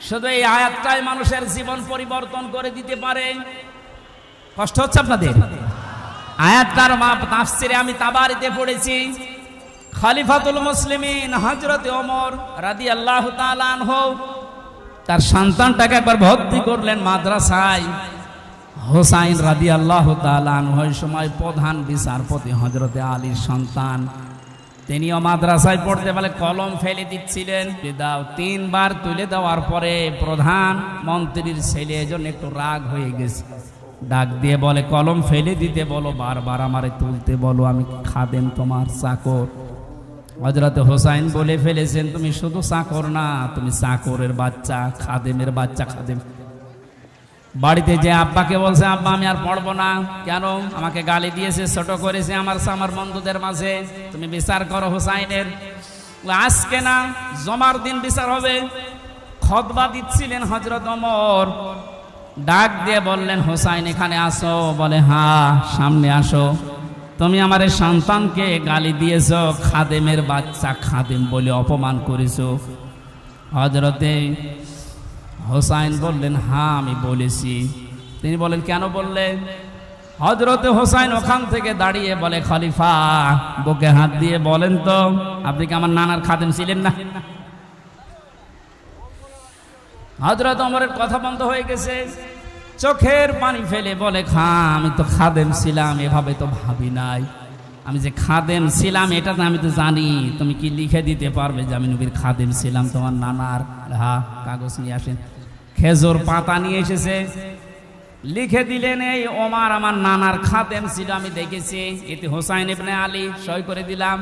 শুধু এই আয়াতটাই মানুষের জীবন পরিবর্তন করে দিতে পারে। কষ্ট হচ্ছে আপনাদের? আয়াতটার মাপ তাফসিরে আমি তাবারিতে পড়েছি। খলিফাতুল মুসলিমিন হজরত ওমর রাদি আল্লাহ হোক তার সন্তানটাকে একবার ভর্তি করলেন মাদ্রাসায়। হোসাইন রাদি আল্লাহ ওই সময় প্রধান বিচারপতি হজরতে আলীর সন্তান। তিনিও মাদ্রাসায় পড়তে বলে কলম ফেলে দিচ্ছিলেন। দাও, তিনবার তুলে দেওয়ার পরে প্রধান মন্ত্রীর ছেলে এজন্য একটু রাগ হয়ে গেছে। ডাক দিয়ে বলে, কলম ফেলে দিতে বলো, বারবার আমারে তুলতে বলো, আমি খাদেম তোমার চাকর? হজরত হোসাইন বলে ফেলেছেন, তুমি শুধু চাকর না, তুমি চাকরের বাচ্চা, খাদেমের বাচ্চা, খাদেম বাড়িতে যে আব্বাকে বলছে, আব্বা, আমি আর পড়ব না। কেন? আমাকে গালি দিয়েছে, ছোট করেছে আমার আমার বন্ধুদের মাঝে। তুমি বিচার করো হোসাইনের। আজকে না, জমার দিন বিচার হবে। খতবা দিচ্ছিলেন হজরত অমর ডাক দিয়ে বললেন, হোসাইন, এখানে আসো। বলে হ্যাঁ সামনে আসো। তুমি আমার সন্তানকে গালি দিয়েছ, খাদেমের বাচ্চা খাদেম বলে অপমান করেছ। হজরতে হোসাইন বললেন হ্যাঁ আমি বলেছি। তিনি বলেন, কেন বললেন হজরতে হোসাইন ওখান থেকে দাঁড়িয়ে বলে, খলিফা, বুকে হাত দিয়ে বলেন তো, আপনি কি আমার নানার খাদেম ছিলেন না? হজরত অমরের কথা বন্ধ হয়ে গেছে। চোখের পানি ফেলে বলে খা আমি তো খাদেম ছিলাম, এভাবে তো ভাবি নাই। আমি যে খাদেম ছিলাম, এটা তো আমি তো জানি। তুমি কি লিখে দিতে পারবে যে আমি নবীর খাদেম ছিলাম তোমার নানার? হা কাগজ নিয়ে আসেন। খেজুর পাতা নিয়ে এসেছে। লিখে দিলেন, এই ওমার আমার নানার খাদেম ছিল, আমি দেখেছি। এতে হোসাইন ইবনে আলী সই করে দিলাম।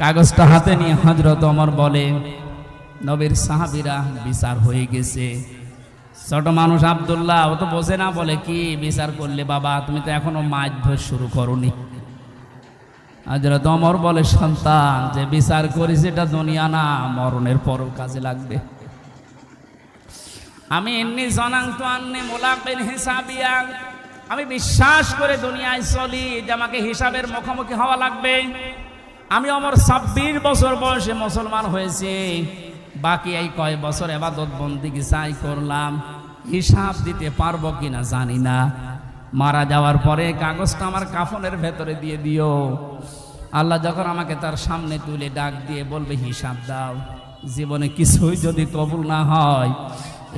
কাগজটা হাতে নিয়ে হজরত অমর বলে, নবীর সাহাবিরা বিচার হয়ে গেছে। ছোট মানুষ আবদুল্লাহ, ও তো বোঝে না, বলে, কি বিচার করলে বাবা, তুমি তো এখনও মাছ ধর শুরু করনি। হজরত অমর বলে, সন্তান, যে বিচার করিস এটা দুনিয়া না, মরণের পরও কাজে লাগবে। আমি এমনি জনাং জনান্ত আন্নে মোলাকেন হিসাবিয়া। আমি বিশ্বাস করে দুনিয়ায় চলি, যে আমাকে হিসাবের মুখোমুখি হওয়া লাগবে। আমি আমার ছাব্বিশ বছর বয়সে মুসলমান হয়েছে। বাকি এই কয় বছর এবাদত বন্দিকে চাই করলাম, হিসাব দিতে পারব কিনা জানি না। মারা যাওয়ার পরে কাগজটা আমার কাফনের ভেতরে দিয়ে দিও। আল্লাহ যখন আমাকে তার সামনে তুলে ডাক দিয়ে বলবে, হিসাব দাও, জীবনে কিছুই যদি কবুল না হয়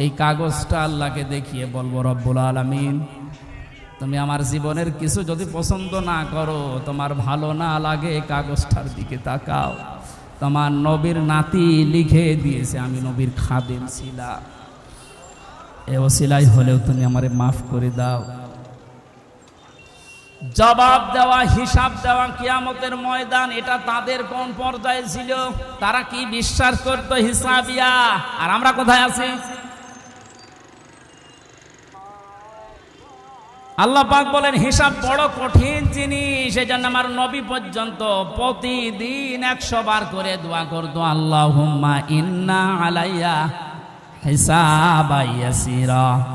এই কাগজটা আল্লাহকে দেখিয়ে বলব, রব্বুল আলমিন, তুমি আমার জীবনের কিছু যদি পছন্দ না করো, তোমার ভালো না লাগে, এই কাগজটার দিকে তাকাও। তোমার নবীর নাতি লিখে দিয়েছে, আমি নবীর খাদেম ছিলাম এ ওসিলাই হলেও তুমি আমারে মাফ করে দাও। জবাব দেওয়া, হিসাব দেওয়া, কিয়ামতের ময়দান, এটা তাদের কোন পর্যায়ে ছিল? তারা কি বিশ্বাস করত হিসাবিয়া? আর আমরা কোথায় আছি? আল্লাহ পাক বলেন, হিসাব বড় কঠিন জিনিস এই জন্য আমার নবী পর্যন্ত প্রতিদিন একশো বার করে দোয়া করতো আল্লাহ হুম্মা ইন্না আলাইয়া হিসাব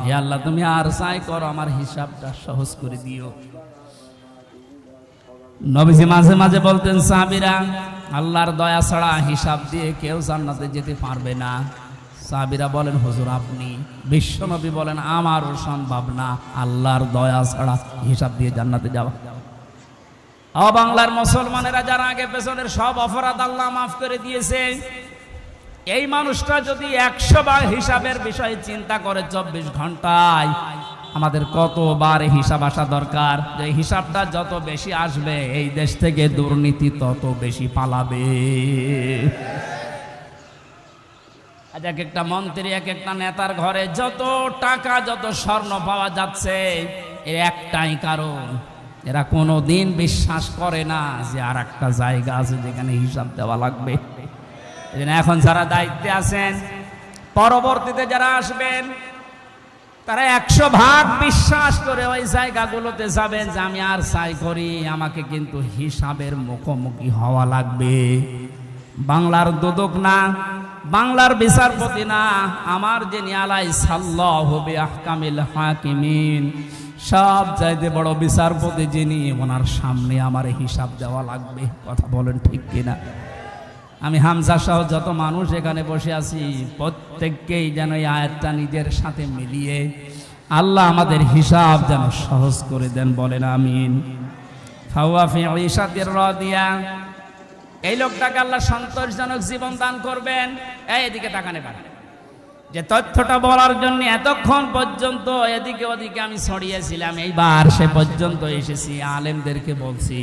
হে আল্লাহ, তুমি আর সাই করো, আমার হিসাবটা সহজ করে দিও। নবীজি মাঝে মাঝে বলতেন, সাহাবিরা, আল্লাহর দয়া ছাড়া হিসাব দিয়ে কেউ জান্নাতে যেতে পারবে না। সাহাবিরা বলেন, হুজুর, আপনি বিশ্বনবী বলেন আমারও সম্ভব না আল্লাহর দয়া ছাড়া হিসাব দিয়ে জান্নাতে যাওয়া। অ বাংলার মুসলমানেরা যারা আগে পেছনের সব অপরাধ আল্লাহ মাফ করে দিয়েছে, এই মানুষটা যদি একশো বার হিসাবের বিষয়ে চিন্তা করে চব্বিশ ঘন্টায়, আমাদের কতবার হিসাব আসা দরকার? যে হিসাবটা যত বেশি আসবে, এই দেশ থেকে দুর্নীতি তত বেশি পালাবে। আজ এক একটা মন্ত্রী, এক একটা নেতার ঘরে যত টাকা, যত স্বর্ণ পাওয়া যাচ্ছে এর একটাই কারণ। এরা কোনো দিন বিশ্বাস করে না যে আর একটা জায়গা আছে যেখানে হিসাব দেওয়া লাগবে। এখন যারা দায়িত্বে আছেন, পরবর্তীতে যারা আসবেন, তারা একশো ভাগ বিশ্বাস করে ওই জায়গাগুলোতে যাবেন যে আমি আর চাই করি, আমাকে কিন্তু হিসাবের মুখোমুখি হওয়া লাগবে। বাংলার দুদক না বাংলার বিচারপতি না, আমার যে নিয়ালাই সাল্লাহ আহকামিল হাকিমিন, সব চাইতে বড় বিচারপতি যিনি, ওনার সামনে আমার হিসাব দেওয়া লাগবে। কথা বলেন ঠিক কিনা? আমি হামজা সহ যত মানুষ এখানে বসে আছি, প্রত্যেককেই যেন এই আয়াতটা নিজের সাথে মিলিয়ে আল্লাহ আমাদের হিসাব যেন সহজ করে দেন, বলেন আমিন। ফাওয়াফি ঈশাতির রাদিয়া এই লোকটাকে আল্লাহ সন্তোষজনক জীবন দান করবেন। এই এদিকে তাকানে পারে যে তথ্যটা বলার জন্য এতক্ষণ পর্যন্ত এদিকে ওদিকে আমি ছড়িয়েছিলাম, এইবার সে পর্যন্ত এসেছি, আলেমদেরকে বলছি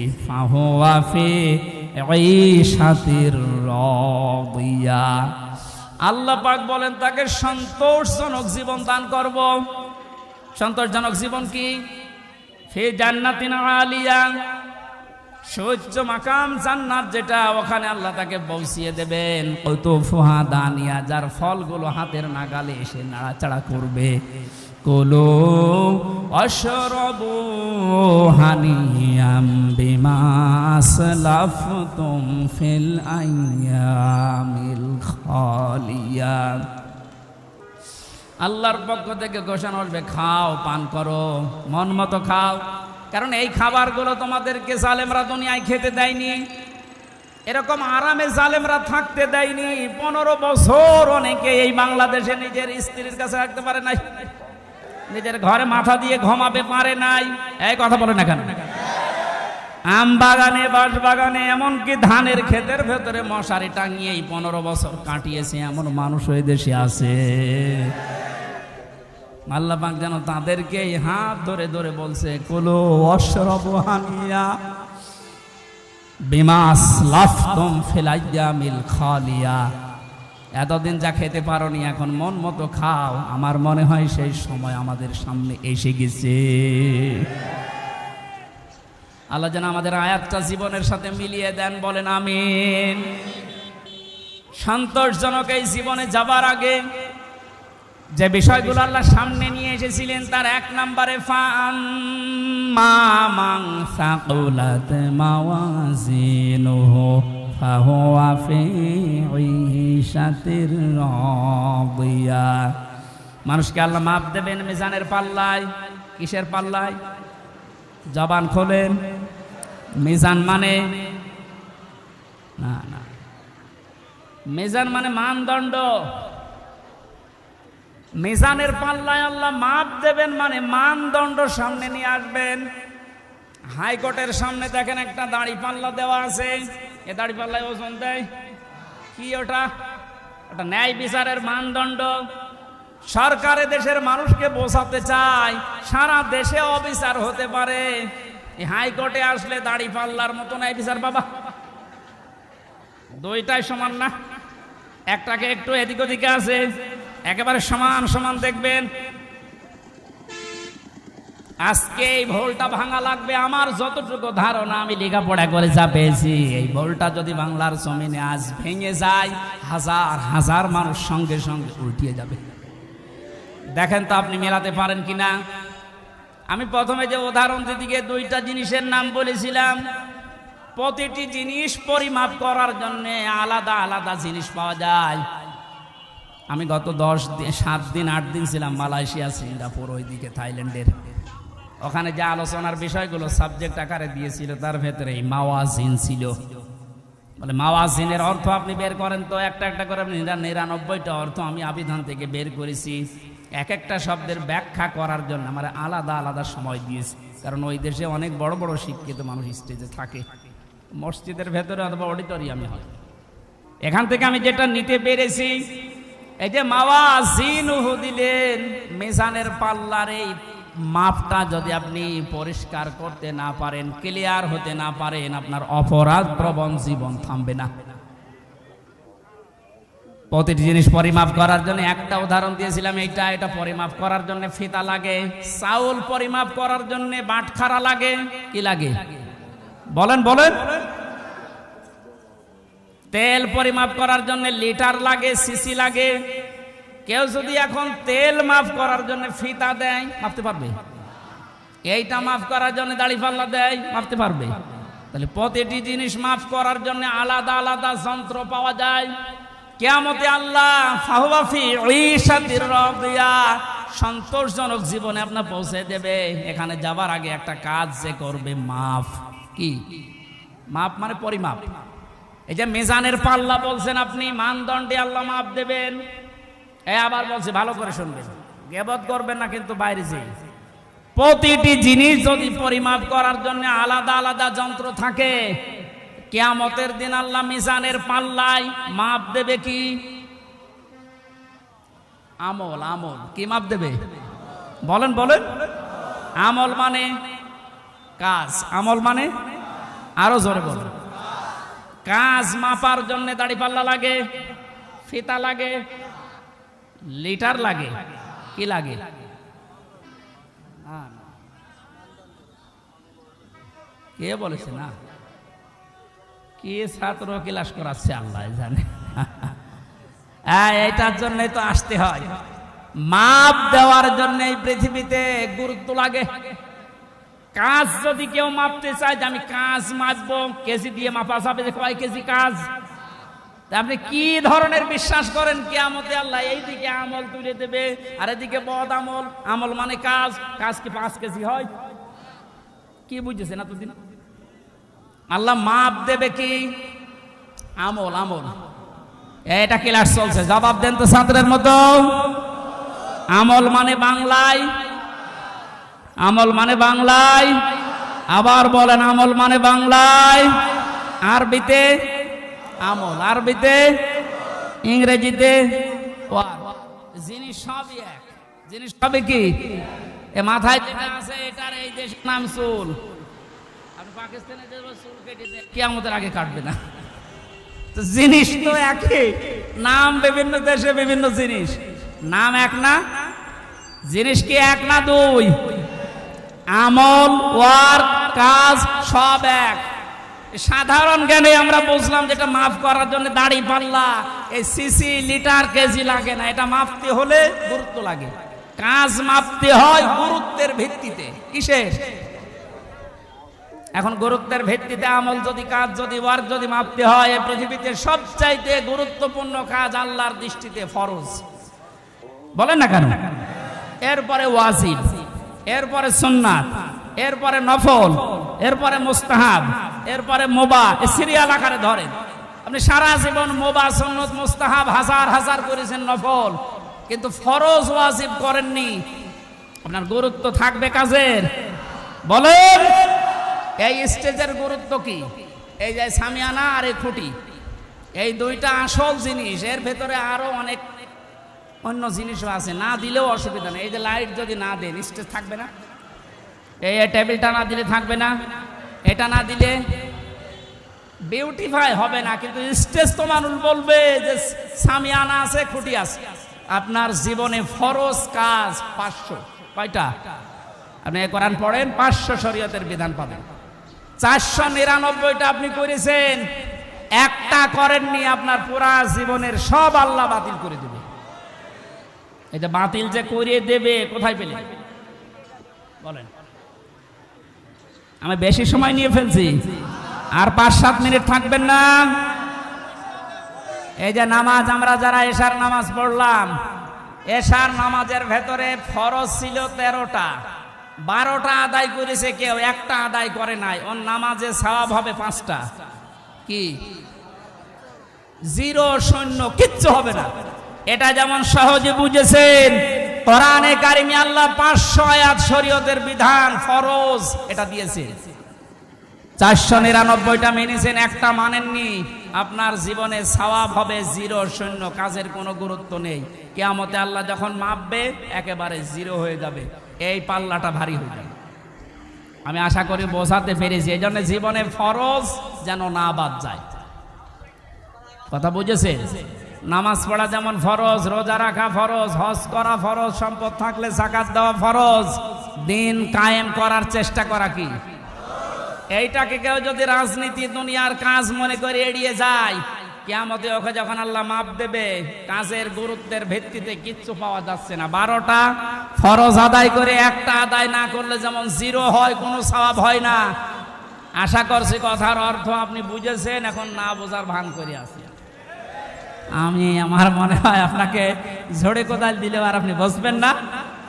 আল্লাহ পাক বলেন, তাকে সন্তোষজনক জীবন দান করব। সন্তোষজনক জীবন কি? ফি জান্নাতিন আলিয়া। সহ্য মাকাম জান্নাত যেটা, ওখানে আল্লাহ তাকে পৌঁছিয়ে দেবেন। কৌতুফুহা দানিয়া, যার ফলগুলো হাতের নাগালে এসে নাড়াচাড়া করবে। কুলু অশরবু হানিয়াম বিমাস লাফতুম ফিল আইয়ামিল খালিয়া। আল্লাহর পক্ষ থেকে ঘোষণা আসবে খাও, পান করো। মন মতো খাও। কারণ এই খাবারগুলো তোমাদেরকে জালেমরা দুনিয়ায় খেতে দেয়নি। এরকম আরামে জালেমরা থাকতে দেয়নি। পনেরো বছর অনেকে এই বাংলাদেশে নিজের স্ত্রীর কাছে রাখতে পারে নাই। নিজের ঘরে মাথা দিয়ে ঘুমাবে পারে নাই। এই কথা বলে না কেন? আম বাগানে, বাঁশ বাগানে, এমনকি ধানের ক্ষেতের ভেতরে মশারি টাঙিয়ে এই পনেরো বছর কাটিয়েছে এমন মানুষ ওই দেশে আছে। আল্লাহ পাক যেন তাদেরকে হাত ধরে ধরে বলছে, কুলো অশরব হানিয়া বিমাস লাফতম ফেলাইয়া মিল খালিয়া। এতদিন যা খেতে পারোনি, এখন মন মতো খাও। আমার মনে হয় সেই সময় আমাদের সামনে এসে গেছে। আল্লাহ যেন আমাদের আয়াতটা জীবনের সাথে মিলিয়ে দেন, বলেন আমিন। সন্তোষজনক এই জীবনে যাবার আগে যে বিষয়গুলো আল্লাহ সামনে নিয়ে এসেছিলেন, তার এক নম্বরে মাং সাকুলাত মাওয়াজিনুহু, ফাহুয়া ফি ঈশাতির রাদিয়া। মানুষকে আল্লাহ মাপ দেবেন মিজানের পাল্লায়, কিসের পাল্লায়? জবান খোলেন। মিজান মানে না না। মিজান মানে মানদণ্ড। মিজানের পাল্লায় আল্লাহ মাপ দেবেন মানে মানদণ্ড সামনে নিয়ে আসবেন। হাইকোর্টের সামনে দেখেন একটা দাড়ি পাল্লা দেওয়া আছে। এ দাড়ি পাল্লায় ওজন দেয়। কি ওটা? ওটা ন্যায় বিচারের মানদণ্ড। সরকারে দেশের মানুষকে বোঝাতে চায়, সারা দেশে অবিচার হতে পারে। হাইকোর্টে আসলে দাড়ি পাল্লার মতো ন্যায় বিচার বাবা। দুইটাই সমান না। একটাকে একটু এদিক ওদিকে আছে। একেবারে সমান সমান দেখবেন। আজকে এই ভোলটা ভাঙা লাগবে, আমার যতটুকু ধারণা, আমি লেখাপড়া করে যা পেয়েছি। এই ভোলটা যদি বাংলার জমিনে আজ ভেঙে যায়, হাজার হাজার মানুষ সঙ্গে সঙ্গে উল্টিয়ে যাবে। দেখেন তো আপনি মেলাতে পারেন কিনা? আমি প্রথমে যে উদাহরণ দিদিকে দুইটা জিনিসের নাম বলেছিলাম। প্রতিটি জিনিস পরিমাপ করার জন্যে আলাদা আলাদা জিনিস পাওয়া যায়। আমি গত দশ দিন, সাত দিন, আট দিন ছিলাম মালয়েশিয়া, সিঙ্গাপুর, ওইদিকে থাইল্যান্ডের। ওখানে যে আলোচনার বিষয়গুলো সাবজেক্ট আকারে দিয়েছিল, তার ভেতরে এই মাওয়াজিন ছিল। বলে, মাওয়াজিনের অর্থ আপনি বের করেন তো, একটা একটা করে আপনি নিরানব্বইটা অর্থ আমি আবিধান থেকে বের করেছি। এক একটা শব্দের ব্যাখ্যা করার জন্য আমার আলাদা আলাদা সময় দিয়েছি। কারণ ওই দেশে অনেক বড় বড় শিক্ষিত মানুষ স্টেজে থাকে। মসজিদের ভেতরে অথবা অডিটোরিয়ামে হয়। এখান থেকে আমি যেটা নিতে পেরেছি এই যে মাওয়া জিনুহু দিলেন, মিজানের পাল্লার এই মাপটা যদি আপনি পরিষ্কার করতে না পারেন, ক্লিয়ার হতে না পারেন, আপনার অপরাধ প্রবণ জীবন থামবে না। প্রতিটি জিনিস পরিমাপ করার জন্য একটা উদাহরণ দিয়েছিলাম, এইটা, এটা পরিমাপ করার জন্য ফিতা লাগে, চাউল পরিমাপ করার জন্য বাটখারা লাগে, কি লাগে? বলেন বলেন। তেল পরিমাপ করার জন্য লিটার লাগে, সিসি লাগে। কেউ যদি এখন তেল মাফ করার জন্য ফিতা দেয়, মাপতে পারবে? এইটা মাফ করার জন্য দাড়ি পাল্লা দেয়, মাপতে পারবে? তাহলে প্রতিটি জিনিস মাফ করার জন্য আলাদা আলাদা যন্ত্র পাওয়া যায়। কেয়ামতে আল্লাহ সন্তোষজনক জীবনে আপনার পৌঁছে দেবে। এখানে যাবার আগে একটা কাজ যে করবে, মাফ। কি? মাপ মানে পরিমাপ। এই যে মিজানের পাল্লা বলছেন আপনি, মানদণ্ডে আল্লাহ মাপ দেবেন। এ আবার বলছে, ভালো করে শুনবেন। গেবত করবেন না কিন্তু বাইরে যে প্রতিটি জিনিস যদি পরিমাপ করার জন্য আলাদা আলাদা যন্ত্র থাকে, কেয়ামতের দিন আল্লাহ মিজানের পাল্লায় মাপ দেবে কি? আমল আমল। কি মাপ দেবে? বলেন বলেন। আমল মানে কাজ, আমল মানে আরও জোরে বলেন। কাজ মাপার জন্য দাড়ি পাল্লা লাগে, ফিতা লাগে, লিটার লাগে, কি লাগে। কে বলেছে না? কে ছাত্র ক্লাস করাচ্ছে আল্লাহ জানে। হ্যাঁ এটার জন্য তো আসতে হয়। মাপ দেওয়ার জন্য এই পৃথিবীতে গুরুত্ব লাগে। কাজ যদি কেউ মাপতে চায় যে আমি কাজ মাপবো, কেজি দিয়ে মাপা যাবে যে কয় কেজি কাজ? আপনি কি ধরনের বিশ্বাস করেন? কেয়ামতে আল্লাহ এইদিকে আমল তুলে দেবে, আর এদিকে বদ আমল। আমল মানে কাজ। কাজ কি পাঁচ কেজি হয়? কি বুঝেছে বুঝেছেন এতদিন? আল্লাহ মাপ দেবে কি? আমল আমল। এটা ক্লাস চলছে। জবাব দেন তো ছাত্রের মতো। আমল মানে বাংলায় আমল মানে বাংলায়। আবার বলেন আমল মানে বাংলায়। আরবিতে আমল, আরবিতে ইংরেজিতে। জিনিস সবই এক। জিনিস সবই কি? এ মাথায় আছে, এটার এই নাম চুল। চুল কেটে কিয়ামতের আগে কাটবে না। জিনিস তো একই। নাম বিভিন্ন দেশে বিভিন্ন জিনিস। নাম এক না? জিনিস কি এক না দুই? আমল, ওয়ার্ক, কাজ সব এক। সাধারণ জ্ঞানে আমরা বুঝলাম যেটা মাফ করার জন্য দাড়ি পাল্লা, এই সিসি, লিটার কেজি লাগে না। এটা মাপতে হলে গুরুত্ব লাগে। কাজ মাপতে হয় গুরুত্বের ভিত্তিতে। কিসের? এখন গুরুত্বের ভিত্তিতে আমল যদি, কাজ যদি, ওয়ার্ক যদি মাপতে হয়, এই পৃথিবীতে সবচাইতে গুরুত্বপূর্ণ কাজ আল্লাহর দৃষ্টিতে ফরজ। বলেন না কেন? এরপরে ওয়াজিব। এরপরে সুন্নাত, এরপরে নফল, এরপরে মুস্তাহাব, এরপরে মোবা সিরিয়াল আকারে ধরেন আপনি সারা জীবন মোবা, সুন্নত, মুস্তাহাব হাজার হাজার করেছেন নফল, কিন্তু ফরজ ওয়াজিব করেননি। আপনার গুরুত্ব থাকবে কাজের। বলেন, এই স্টেজের গুরুত্ব কি? এই যে সামিয়ানা আর এই খুঁটি, এই দুইটা আসল জিনিস, এর ভেতরে আরও অনেক অন্য জিনিসও আছে, না দিলেও অসুবিধা নেই। এই যে লাইট যদি না দেন স্টেজ থাকবে না। এই টেবিলটা না দিলে থাকবে না। এটা না দিলে বিউটিফাই হবে না। কিন্তু স্টেজ তো মানুষ বলবে যে সামিয়ানা আছে, খুঁটি আছে। আপনার জীবনে ফরজ কাজ পাঁচশো। কয়টা? আপনি কোরআন পড়েন, পাঁচশো শরীয়তের বিধান পাবেন। চারশো নিরানব্বইটা আপনি করেছেন। একটা করেননি, আপনার পুরা জীবনের সব আল্লাহ বাতিল করে দেবে। এটা বাতিল যে করিয়ে দেবে, কোথায় পেলে? বলেন। আমি বেশি সময় নিয়ে ফেলছি। আর পাঁচ, সাত মিনিট থাকবেন না। এই যে নামাজ, আমরা যারা এশার নামাজ পড়লাম, এশার নামাজের ভেতরে ফরজ ছিল তেরোটা। বারোটা আদায় করেছে কেউ, একটা আদায় করে নাই। ওর নামাজে সওয়াব হবে পাঁচটা। কি? জিরো, শূন্য, কিচ্ছু হবে না। এটা যেমন সহজে বুঝেছেন, কোরআনে কারিমি আল্লাহ পাঁচশো আয়াত শরীয়তের বিধান, ফরজ, এটা দিয়েছে। চারশো নিরানব্বইটা মেনেছেন, একটা মানেননি, আপনার জীবনে সওয়াব হবে জিরো, শূন্য, কাজের কোনো গুরুত্ব নেই। কেয়ামতে আল্লাহ যখন মাপবে, একেবারে জিরো হয়ে যাবে, এই পাল্লাটা ভারী হয়ে যাবে। আমি আশা করি বোঝাতে পেরেছি, এই জন্য জীবনে ফরজ যেন না বাদ যায়। কথা বুঝেছে নামাজ পড়া যেমন ফরজ, রোজা রাখা ফরজ, হজ করা ফরজ, সম্পদ থাকলে জাকাত দেওয়া ফরজ। দিন কায়েম করার চেষ্টা করা কি? এইটাকে কেউ যদি রাজনীতি, দুনিয়ার কাজ মনে করে এড়িয়ে যায়, কেয়ামতে ওকে যখন আল্লাহ মাপ দেবে, কাজের গুরুত্বের ভিত্তিতে কিচ্ছু পাওয়া যাচ্ছে না। বারোটা ফরজ আদায় করে একটা আদায় না করলে যেমন জিরো হয়, কোনো সওয়াব হয় না। আশা করছি কথার অর্থ আপনি বুঝেছেন, এখন না বোঝার ভান করে আছি। আমি আমার মনে হয় আপনাকে ঝড়ে কোদাল দিলে আর আপনি বসবেন না।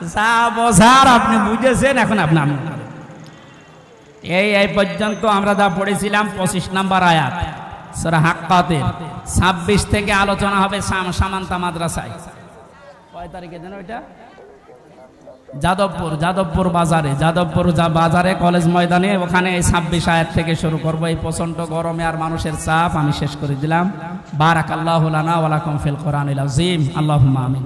যা বোঝার আপনি বুঝেছেন, এখন আপনার এই এই পর্যন্ত আমরা যা পড়েছিলাম, পঁচিশ নাম্বার আয়াত, সরা হাক্কাতে ছাব্বিশ থেকে আলোচনা হবে সাম- সামান্তা মাদ্রাসায়। কয় তারিখে যেন ওইটা? যাদবপুর যাদবপুর বাজারে, যাদবপুর যা বাজারে, কলেজ ময়দানে, ওখানে ছাব্বিশ আয়াত থেকে শুরু করব। এই প্রচণ্ড গরমে আর মানুষের চাপ, আমি শেষ করে দিলাম। বারাক আল্লাহ ওয়ালাকুম ফিল কোরআনিল আজিম আল্লাহুম্মা আমিন।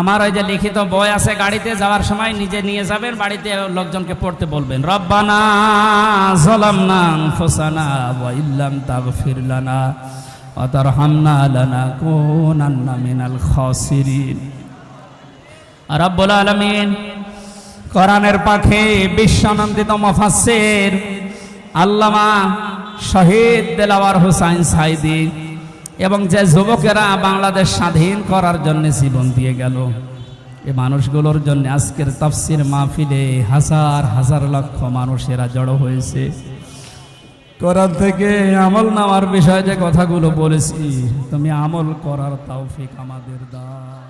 আমার ওই যে লিখিত বই আছে, গাড়িতে যাওয়ার সময় নিজে নিয়ে যাবেন, বাড়িতে লোকজনকে পড়তে বলবেন, রব্বানা ওয়া ইল্লাম মিনাল রব্বুল আলামিন কোরআনের পাখে বিশ্বনন্দিত মুফাসসির আল্লামা শহীদ দেলাওয়ার হোসাইন সাইদি এবং যে যুবকেরা বাংলাদেশ স্বাধীন করার জন্য জীবন দিয়ে গেল এই মানুষগুলোর জন্য আজকের তাফসির মাহফিলে হাজার হাজার লক্ষ মানুষেরা জড়ো হয়েছে। কোরআন থেকে আমল নেওয়ার বিষয়ে যে কথাগুলো বলেছি, তুমি আমল করার তৌফিক আমাদের দাও।